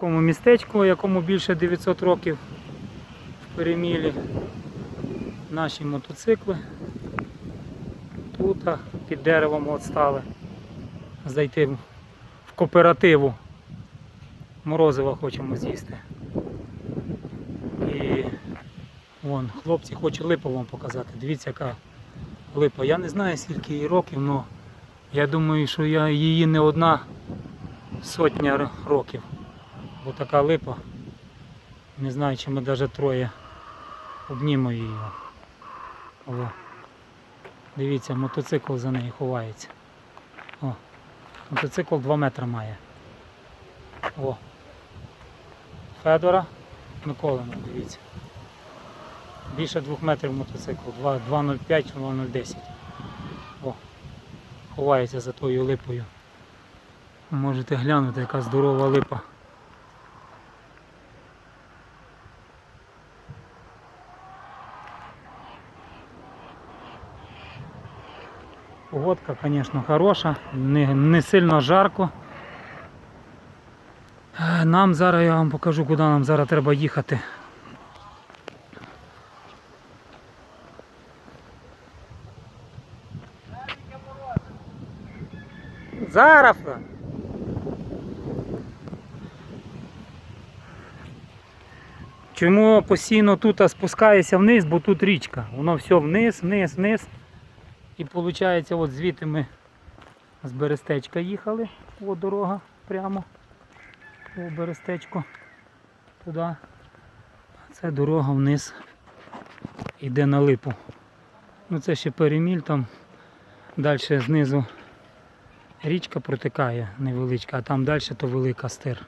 такому містечку, якому більше 900 років в перемілі. Наші мотоцикли. Тут під деревом от стали. Зайти в кооперативу. Морозива хочемо з'їсти. І вон, хлопці хочуть липу вам показати. Дивіться, яка липа. Я не знаю скільки їй років, але я думаю, що я її не одна сотня років. Бо така липа. Не знаю, чи ми навіть троє обнімемо її. О. Дивіться, мотоцикл за нею ховається. О, мотоцикл 2 метри має. О. Федора Миколина, дивіться. Більше 2 метрів мотоцикл. 2,05 2,010. О. Ховається за тою липою. Можете глянути, яка здорова липа. Погодка, звісно, хороша, не, не сильно жарко. Нам зараз я вам покажу, куди нам зараз треба їхати. Зараз. Чому постійно тут спускаюся вниз, бо тут річка. Воно все вниз, вниз, вниз. І виходить, от звідти ми з Берестечка їхали. О, дорога прямо. О, Берестечко. Туди. Це дорога вниз. Іде на липу. Ну це ще переміль там. Далі знизу річка протикає невеличка, а там далі то велика стир.